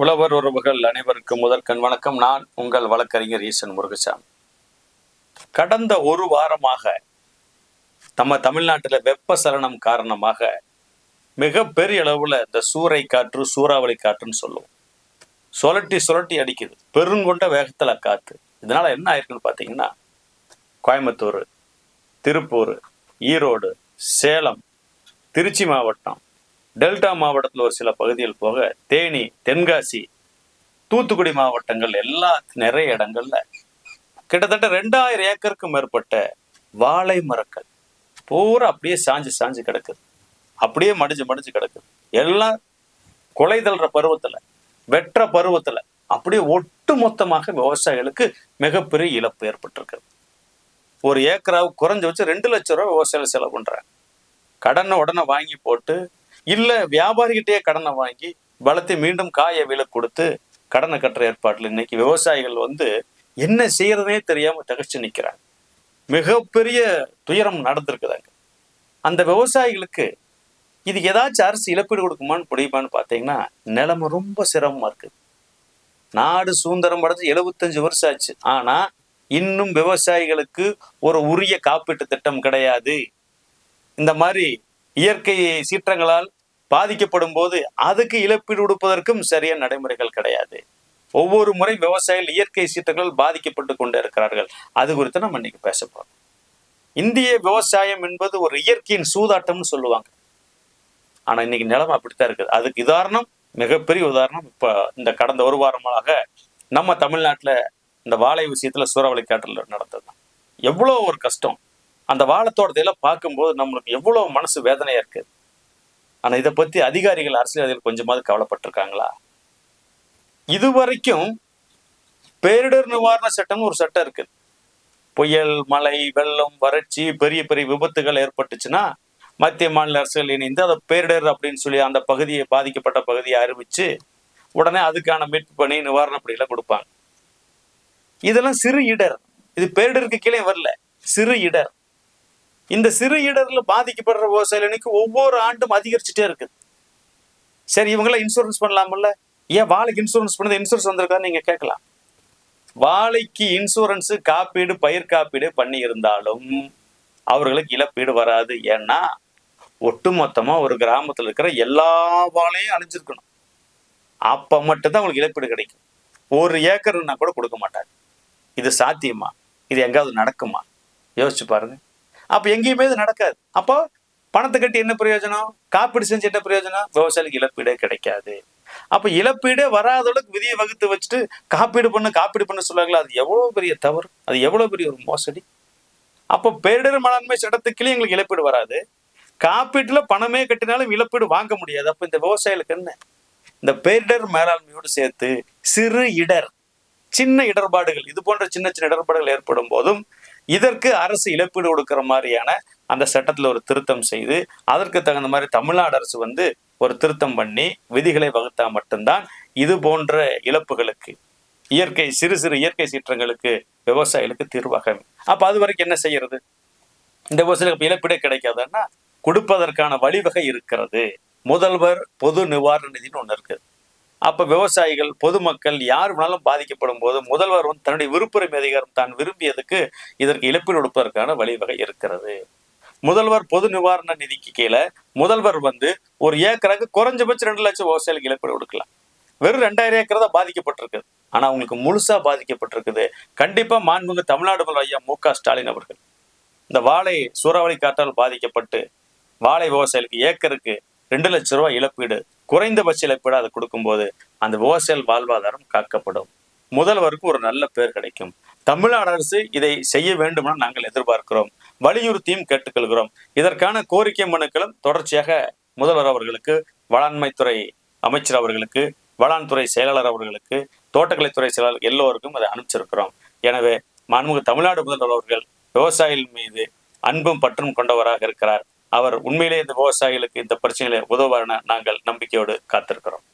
உழவர் உறவுகள் அனைவருக்கும் முதற்கண் வணக்கம். நான் உங்கள் வழக்கறிஞர் ஈசன் முருகசாமி. கடந்த ஒரு வாரமாக நம்ம தமிழ்நாட்டில் வெப்பசலனம் காரணமாக மிகப்பெரிய அளவில் இந்த சூறை காற்று சூறாவளி காற்றுன்னு சொல்லுவோம். சுழட்டி சுழட்டி அடிக்குது. பெருங்கொண்ட வேகத்தில் காற்று இதனால என்ன ஆயிருக்குன்னு பார்த்தீங்கன்னா கோயம்புத்தூர் திருப்பூர் ஈரோடு சேலம் திருச்சி மாவட்டம் டெல்டா மாவட்டத்தில் ஒரு சில பகுதிகள் போக தேனி தென்காசி தூத்துக்குடி மாவட்டங்கள் எல்லா நிறைய இடங்கள்ல கிட்டத்தட்ட ரெண்டாயிரம் ஏக்கருக்கும் மேற்பட்ட வாழை மரங்கள் பூரா அப்படியே சாஞ்சு சாஞ்சு கிடக்குது. அப்படியே மடிஞ்சு மடிஞ்சு கிடக்குது. எல்லாம் கொலை தள்ளுற பருவத்துல வெற்ற பருவத்துல அப்படியே ஒட்டு மொத்தமாக விவசாயிகளுக்கு மிகப்பெரிய இழப்பு ஏற்பட்டிருக்குது. ஒரு ஏக்கராவுக்கு குறைஞ்ச வச்சு ரெண்டு லட்சம் ரூபாய் விவசாயிகள் செலவு பண்றாங்க. கடனை உடனே வாங்கி போட்டு இல்ல வியாபாரிகிட்டே கடனை வாங்கி பலத்தை மீண்டும் காய விலை கொடுத்து கடனை கட்டுற ஏற்பாட்டில் இன்னைக்கு விவசாயிகள் வந்து என்ன செய்யறதுனே தெரியாம தகச்சு நிக்கிறாங்க. மிகப்பெரிய துயரம் நடந்திருக்குதாங்க அந்த விவசாயிகளுக்கு இது ஏதாச்சும் அரசு இழப்பீடு கொடுக்குமான்னு முடியுமான்னு பார்த்தீங்கன்னா நிலைமை ரொம்ப சிரமமா இருக்குது நாடு சுதந்திரம் அடைஞ்சு எழுபத்தஞ்சு வருஷம் ஆச்சு. ஆனா இன்னும் விவசாயிகளுக்கு ஒரு உரிய காப்பீட்டு திட்டம் கிடையாது. இந்த மாதிரி இயற்கை சீற்றங்களால் பாதிக்கப்படும் போது அதுக்கு இழப்பீடு கொடுப்பதற்கும் சரியான நடைமுறைகள் கிடையாது. ஒவ்வொரு முறை விவசாயிகள் இயற்கை சீற்றங்கள் பாதிக்கப்பட்டு கொண்டு இருக்கிறார்கள். அது குறித்து நம்ம இன்னைக்கு பேச போறோம். இந்திய விவசாயம் என்பது ஒரு இயற்கையின் சூதாட்டம்னு சொல்லுவாங்க. ஆனா இன்னைக்கு நிலைமை அப்படித்தான் இருக்குது. அதுக்கு உதாரணம் மிகப்பெரிய உதாரணம் இப்ப இந்த கடந்த ஒரு வாரமாக நம்ம தமிழ்நாட்டுல இந்த வாழை விஷயத்துல சூறாவளி காற்றில் நடந்தது. எவ்வளோ ஒரு கஷ்டம். அந்த வாழைத்தோட்டத்தையெல்லாம் பார்க்கும்போது நம்மளுக்கு எவ்வளோ மனசு வேதனையா இருக்குது ஆனா இதை பத்தி அதிகாரிகள் அரசியல்வாதிகள் கொஞ்சமாவது கவலைப்பட்டிருக்காங்களா? இதுவரைக்கும் பேரிடர் நிவாரண சட்டம்னு ஒரு சட்டம் இருக்குது புயல் மழை வெள்ளம் வறட்சி பெரிய பெரிய விபத்துகள் ஏற்பட்டுச்சுன்னா மத்திய மாநில அரசுகள் இணைந்து அதை பேரிடர் அப்படின்னு சொல்லி அந்த பகுதியை பாதிக்கப்பட்ட பகுதியை அறிவிச்சு உடனே அதுக்கான மீட்பு பணி நிவாரண பணிகளை கொடுப்பாங்க. இதெல்லாம் சிறு இடர். இது பேரிடருக்கு கீழே வரல. சிறு இடர். இந்த சிறு இடர்ல பாதிக்கப்படுற விவசாயிகளுக்கு ஒவ்வொரு ஆண்டும் அதிகரிச்சுட்டே இருக்குது சரி இவங்களாம் இன்சூரன்ஸ் பண்ணலாம்ல? ஏன் வாழைக்கு இன்சூரன்ஸ் பண்ணது இன்சூரன்ஸ் வந்திருக்கான்னு நீங்க கேட்கலாம். வாழைக்கு இன்சூரன்ஸ் காப்பீடு பயிர் காப்பீடு பண்ணி இருந்தாலும் அவர்களுக்கு இழப்பீடு வராது. ஏன்னா ஒட்டுமொத்தமா ஒரு கிராமத்தில் இருக்கிற எல்லா வாழையும் அழிஞ்சிருக்கணும். அப்ப மட்டும்தான் அவங்களுக்கு இழப்பீடு கிடைக்கும். ஒரு ஏக்கர்னா கூட கொடுக்க மாட்டாங்க. இது சாத்தியமா? இது எங்காவது நடக்குமா? யோசிச்சு பாருங்க. அப்ப எங்கேயுமே இது நடக்காது. அப்போ பணத்தை கட்டி என்ன பிரயோஜனம்? காப்பீடு செஞ்சு என்ன பிரயோஜனம்? விவசாயிக்கு இழப்பீடே கிடைக்காது. அப்ப இழப்பீடே வராத அளவுக்கு விதியை வகுத்து வச்சுட்டு காப்பீடு பண்ணு காப்பீடு பண்ண சொல்லுவாங்களா அது எவ்வளவு பெரிய தவறு? அது எவ்வளவு பெரிய ஒரு மோசடி? அப்போ பேரிடர் மேலாண்மை சட்டத்துக்குள்ளே எங்களுக்கு இழப்பீடு வராது. காப்பீட்டுல பணமே கட்டினாலும் இழப்பீடு வாங்க முடியாது. அப்ப இந்த விவசாயிகளுக்கு என்ன? இந்த பேரிடர் மேலாண்மையோடு சேர்த்து சிறு இடர் சின்ன இடர்பாடுகள் இது போன்ற சின்ன சின்ன இடர்பாடுகள் ஏற்படும் போதும் இதற்கு அரசு இழப்பீடு கொடுக்கிற மாதிரியான அந்த சட்டத்தில் ஒரு திருத்தம் செய்து அதற்கு தகுந்த மாதிரி தமிழ்நாடு அரசு வந்து ஒரு திருத்தம் பண்ணி விதிகளை வகுத்தா மட்டும்தான் இது போன்ற இழப்புகளுக்கு இயற்கை சிறு சிறு இயற்கை சீற்றங்களுக்கு விவசாயிகளுக்கு தீர்வாக அப்போ அது வரைக்கும் என்ன செய்யறது? இந்த விவசாயிகளுக்கு இழப்பீடே கிடைக்காதுன்னா கொடுப்பதற்கான வழிவகை இருக்கிறது. முதல்வர் பொது நிவாரண நிதினு ஒன்று இருக்குது. அப்ப விவசாயிகள் பொதுமக்கள் யார் வேணாலும் பாதிக்கப்படும் போது முதல்வர் வந்து தன்னுடைய விருப்புரிமை அதிகாரம் தான் விரும்பியதுக்கு இதற்கு இழப்பீடு கொடுப்பதற்கான வழிவகை இருக்கிறது. முதல்வர் பொது நிவாரண நிதிக்கு கீழே முதல்வர் வந்து ஒரு ஏக்கருக்கு குறைஞ்சபட்சம் ரெண்டு லட்சம் விவசாயிகளுக்கு இழப்பீடு கொடுக்கலாம். வெறும் ரெண்டாயிரம் ஏக்கர் தான் பாதிக்கப்பட்டிருக்குது ஆனா அவங்களுக்கு முழுசா பாதிக்கப்பட்டிருக்குது. கண்டிப்பா மாண்புமிகு தமிழ்நாடு முதல்வர் ஐயா மு க ஸ்டாலின் அவர்கள் இந்த வாழை சூறாவளி காற்றால் பாதிக்கப்பட்டு வாழை விவசாயிகளுக்கு ஏக்கருக்கு ரெண்டு லட்சம் ரூபாய் இழப்பீடு குறைந்தபட்ச இழப்பீடு அதை கொடுக்கும்போது அந்த விவசாயிகள் வாழ்வாதாரம் காக்கப்படும். முதல்வருக்கு ஒரு நல்ல பேர் கிடைக்கும். தமிழ்நாடு அரசு இதை செய்ய வேண்டுமென நாங்கள் எதிர்பார்க்கிறோம். வலியுறுத்தியும் கேட்டுக்கொள்கிறோம். இதற்கான கோரிக்கை மனுக்களும் தொடர்ச்சியாக முதல்வர் அவர்களுக்கு வேளாண்மைத்துறை அமைச்சர் அவர்களுக்கு வேளாண்துறை செயலாளர் அவர்களுக்கு தோட்டக்கலைத்துறை செயலாளர் எல்லோருக்கும் அதை அனுப்பிச்சிருக்கிறோம். எனவே மாண்புமிகு தமிழ்நாடு முதல்வர் அவர்கள் விவசாயிகள் மீது அன்பும் பற்றும் கொண்டவராக இருக்கிறார். அவர் உண்மையிலே இந்த விவசாயிகளுக்கு இந்த பிரச்சனையில உதவுவார் நாங்கள் நம்பிக்கையோடு காத்திருக்கிறோம்.